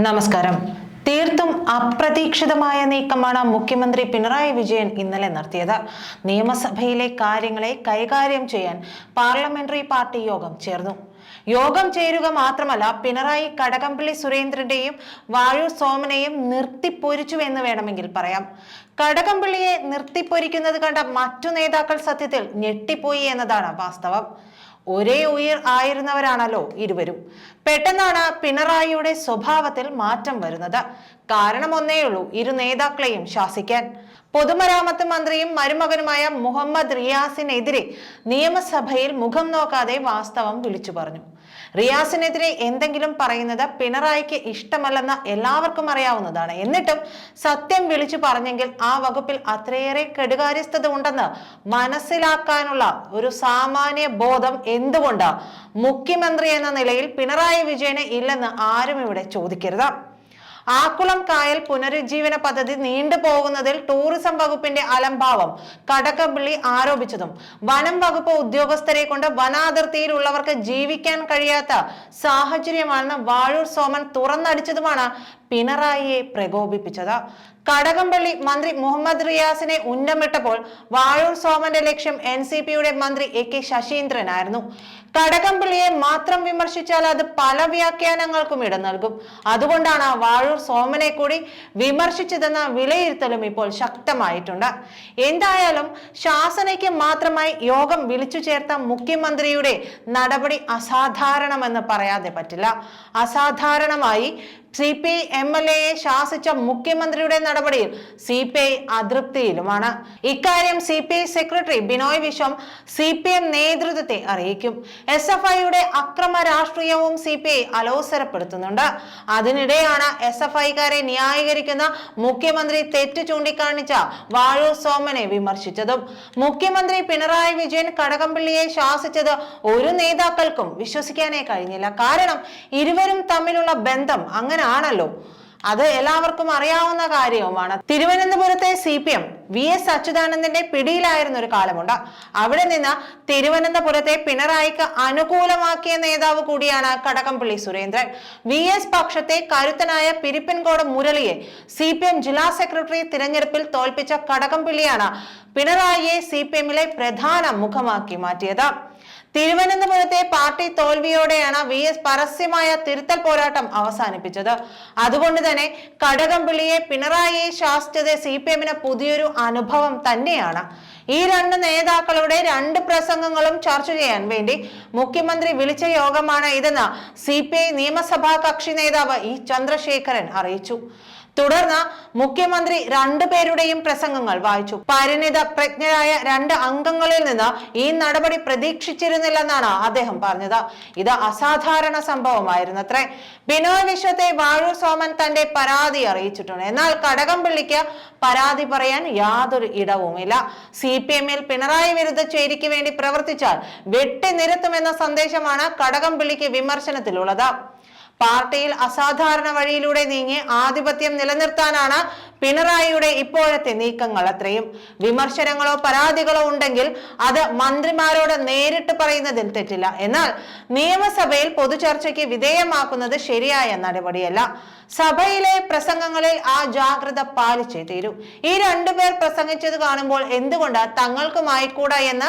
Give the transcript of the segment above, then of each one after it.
നമസ്കാരം. തീർത്തും അപ്രതീക്ഷിതമായ നീക്കമാണ് മുഖ്യമന്ത്രി പിണറായി വിജയൻ ഇന്നലെ നടത്തിയത്. നിയമസഭയിലെ കാര്യങ്ങളെ കൈകാര്യം ചെയ്യാൻ പാർലമെന്ററി പാർട്ടി യോഗം ചേർന്നു. യോഗം ചേരുക മാത്രമല്ല പിണറായി കടകംപള്ളി സുരേന്ദ്രന്റെയും വാഴൂർ സോമനെയും നിർത്തിപ്പൊരിച്ചു എന്ന് വേണമെങ്കിൽ പറയാം. കടകംപള്ളിയെ നിർത്തിപ്പൊരിക്കുന്നത് കണ്ട മറ്റു നേതാക്കൾ സത്യത്തിൽ ഞെട്ടിപ്പോയി എന്നതാണ് വാസ്തവം. ഒരേ ഉയർ ആയിരുന്നവരാണല്ലോ ഇരുവരും. പെട്ടെന്നാണ് പിണറായിയുടെ സ്വഭാവത്തിൽ മാറ്റം വരുന്നത്. കാരണം ഒന്നേയുള്ളൂ ഇരു നേതാക്കളെയും ശാസിക്കാൻ. പൊതുമരാമത്ത് മന്ത്രിയും മരുമകനുമായ മുഹമ്മദ് റിയാസിനെതിരെ നിയമസഭയിൽ മുഖം നോക്കാതെ വാസ്തവം വിളിച്ചു പറഞ്ഞു. റിയാസിനെതിരെ എന്തെങ്കിലും പറയുന്നത് പിണറായിക്ക് ഇഷ്ടമല്ലെന്ന് എല്ലാവർക്കും അറിയാവുന്നതാണ്. എന്നിട്ടും സത്യം വിളിച്ചു പറഞ്ഞെങ്കിൽ ആ വകുപ്പിൽ അത്രയേറെ കെടുകാര്യസ്ഥത ഉണ്ടെന്ന് മനസ്സിലാക്കാനുള്ള ഒരു സാമാന്യ ബോധം എന്തുകൊണ്ട് മുഖ്യമന്ത്രി എന്ന നിലയിൽ പിണറായി വിജയന് ഇല്ലെന്ന് ആരും ഇവിടെ ചോദിക്കരുത്. ആക്കുളം കായൽ പുനരുജ്ജീവന പദ്ധതി നീണ്ടുപോകുന്നതിൽ ടൂറിസം വകുപ്പിന്റെ അലംഭാവം കടകംപള്ളി ആരോപിച്ചതും. വനം വകുപ്പ് ഉദ്യോഗസ്ഥരെ കൊണ്ട് വനാതിർത്തിയിലുള്ളവർക്ക് ജീവിക്കാൻ കഴിയാത്ത സാഹചര്യമാണെന്ന് വാഴൂർ സോമൻ തുറന്നടിച്ചതുമാണ് പിണറായിയെ പ്രകോപിപ്പിച്ചത്. കടകംപള്ളി മന്ത്രി മുഹമ്മദ് റിയാസിനെ ഉന്നമിട്ടപ്പോൾ വാഴൂർ സോമന്റെ ലക്ഷ്യം എൻ സി പിയുടെ മന്ത്രി എ കെ ശശീന്ദ്രനായിരുന്നു. കടകംപള്ളിയെ മാത്രം വിമർശിച്ചാൽ അത് പല വ്യാഖ്യാനങ്ങൾക്കും ഇടം നൽകും. അതുകൊണ്ടാണ് വാഴൂർ സോമനെ കൂടി വിമർശിച്ചതെന്ന വിലയിരുത്തലും ഇപ്പോൾ ശക്തമായിട്ടുണ്ട്. എന്തായാലും ശാസനയ്ക്ക് മാത്രമായി യോഗം വിളിച്ചു ചേർത്ത മുഖ്യമന്ത്രിയുടെ നടപടി അസാധാരണമെന്ന് പറയാതെ പറ്റില്ല. അസാധാരണമായി സി പി എം എൽ എയെ ശാസിച്ച മുഖ്യമന്ത്രിയുടെ നടപടിയിൽ സി പി ഐ അതൃപ്തിയിലുമാണ്. ഇക്കാര്യം C P I secretary Binoy Viswam C P M നേതൃത്വത്തെ അറിയിക്കും. എസ് എഫ് ഐയുടെ അക്രമ രാഷ്ട്രീയവും സി പി ഐ അലോസരപ്പെടുത്തുന്നുണ്ട്. അതിനിടെയാണ് എസ് എഫ് ഐക്കാരെ ന്യായീകരിക്കുന്ന മുഖ്യമന്ത്രി തെറ്റ് ചൂണ്ടിക്കാണിച്ച വാഴു സോമനെ വിമർശിച്ചതും. മുഖ്യമന്ത്രി പിണറായി വിജയൻ കടകംപള്ളിയെ ശാസിച്ചത് ഒരു നേതാക്കൾക്കും വിശ്വസിക്കാനേ കഴിഞ്ഞില്ല. കാരണം ഇരുവരും തമ്മിലുള്ള ബന്ധം അങ്ങനാണല്ലോ അത് എല്ലാവർക്കും അറിയാവുന്ന കാര്യവുമാണ്. തിരുവനന്തപുരത്തെ C P M V S അച്യുതാനന്ദന്റെ പിടിയിലായിരുന്ന ഒരു കാലമുണ്ട്. അവിടെ നിന്ന് തിരുവനന്തപുരത്തെ പിണറായിക്ക് അനുകൂലമാക്കിയ നേതാവ് കൂടിയാണ് കടകംപള്ളി സുരേന്ദ്രൻ. വി എസ് പക്ഷത്തെ കരുത്തനായ പിരിപ്പൻകോട് മുരളിയെ സി പി എം ജില്ലാ സെക്രട്ടറി തിരഞ്ഞെടുപ്പിൽ തോൽപ്പിച്ച കടകംപള്ളിയാണ് പിണറായിയെ സി പി എമ്മിലെ പ്രധാന മുഖമാക്കി മാറ്റിയത്. തിരുവനന്തപുരത്തെ പാർട്ടി തോൽവിയോടെയാണ് വി എസ് പരസ്യമായ തിരുത്തൽ പോരാട്ടം അവസാനിപ്പിച്ചത്. അതുകൊണ്ട് തന്നെ കടകംപിള്ളിയെ പിണറായിയെ ശാസിച്ചത് സി പി എമ്മിന് പുതിയൊരു അനുഭവം തന്നെയാണ്. ഈ രണ്ട് നേതാക്കളുടെ രണ്ട് പ്രസംഗങ്ങളും ചർച്ച ചെയ്യാൻ വേണ്ടി മുഖ്യമന്ത്രി വിളിച്ച യോഗമാണ് ഇതെന്ന് സി നിയമസഭാ കക്ഷി നേതാവ് ഇ ചന്ദ്രശേഖരൻ അറിയിച്ചു. തുടർന്ന് മുഖ്യമന്ത്രി രണ്ടു പേരുടെയും പ്രസംഗങ്ങൾ വായിച്ചു. പരിണിത പ്രജ്ഞരായ രണ്ട് അംഗങ്ങളിൽ നിന്ന് ഈ നടപടി പ്രതീക്ഷിച്ചിരുന്നില്ലെന്നാണ് അദ്ദേഹം പറഞ്ഞത്. ഇത് അസാധാരണ സംഭവമായിരുന്നത്രേ. ബിനോയ് വിശ്വത്തെ വാഴു സോമൻ തന്റെ പരാതി അറിയിച്ചിട്ടുണ്ട്. എന്നാൽ കടകംപള്ളിക്ക് പരാതി പറയാൻ യാതൊരു ഇടവുമില്ല. സി പി എമ്മിൽ പിണറായി വിരുദ്ധ ചേരിക്ക് വേണ്ടി പ്രവർത്തിച്ചാൽ വെട്ടി നിരത്തുമെന്ന സന്ദേശമാണ് കടകംപള്ളിക്ക് വിമർശനത്തിലുള്ളത്. പാർട്ടിയിൽ അസാധാരണ വഴിയിലൂടെ നീങ്ങി ആധിപത്യം നിലനിർത്താനാണ് പിണറായിയുടെ ഇപ്പോഴത്തെ നീക്കങ്ങൾ അത്രയും വിമർശനങ്ങളോ പരാതികളോ ഉണ്ടെങ്കിൽ അത് മന്ത്രിമാരോട് നേരിട്ട് പറയുന്നതിൽ തെറ്റില്ല. എന്നാൽ നിയമസഭയിൽ പൊതുചർച്ചയ്ക്ക് വിധേയമാക്കുന്നത് ശരിയായ നടപടിയല്ല. സഭയിലെ പ്രസംഗങ്ങളിൽ ആ ജാഗ്രത പാലിച്ചേ തീരൂ. ഈ രണ്ടുപേർ പ്രസംഗിച്ചത് കാണുമ്പോൾ എന്തുകൊണ്ട് തങ്ങൾക്കുമായിക്കൂടാ എന്ന്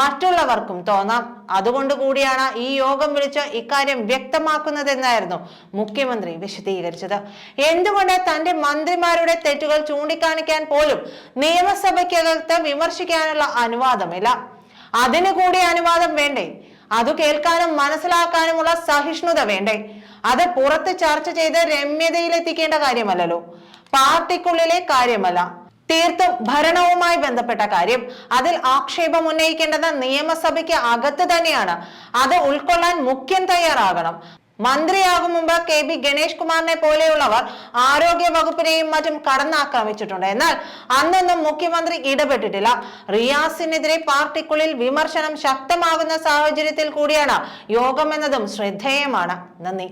മറ്റുള്ളവർക്കും തോന്നാം. അതുകൊണ്ട് കൂടിയാണ് ഈ യോഗം വിളിച്ച് ഇക്കാര്യം വ്യക്തമാക്കുന്നതെന്നായിരുന്നു മുഖ്യമന്ത്രി വിശദീകരിച്ചത്. എന്തുകൊണ്ട് തന്റെ മന്ത്രിമാരുടെ തെറ്റുകൾ ചൂണ്ടിക്കാണിക്കാൻ പോലും നിയമസഭയ്ക്കകത്ത് വിമർശിക്കാനുള്ള അനുവാദമില്ല. അതിനു കൂടി അനുവാദം വേണ്ടേ? അത് കേൾക്കാനും മനസ്സിലാക്കാനുമുള്ള സഹിഷ്ണുത വേണ്ടേ? അത് പുറത്ത് ചർച്ച ചെയ്ത് രമ്യതയിലെത്തിക്കേണ്ട കാര്യമല്ലല്ലോ. പാർട്ടിക്കുള്ളിലെ കാര്യമല്ല. തീർത്തും ഭരണവുമായി ബന്ധപ്പെട്ട കാര്യം. അതിൽ ആക്ഷേപം ഉന്നയിക്കേണ്ടത് നിയമസഭയ്ക്ക് അകത്ത് തന്നെയാണ്. അത് ഉൾക്കൊള്ളാൻ മുഖ്യം തയ്യാറാകണം. മന്ത്രിയാകും മുമ്പ് കെ ബി ഗണേഷ് കുമാറിനെ പോലെയുള്ളവർ ആരോഗ്യ വകുപ്പിനെയും മറ്റും കടന്നാക്രമിച്ചിട്ടുണ്ട്. എന്നാൽ അന്നൊന്നും മുഖ്യമന്ത്രി ഇടപെട്ടിട്ടില്ല. റിയാസിനെതിരെ പാർട്ടിക്കുള്ളിൽ വിമർശനം ശക്തമാകുന്ന സാഹചര്യത്തിൽ കൂടിയാണ് യോഗം എന്നതും ശ്രദ്ധേയമാണ്. നന്ദി.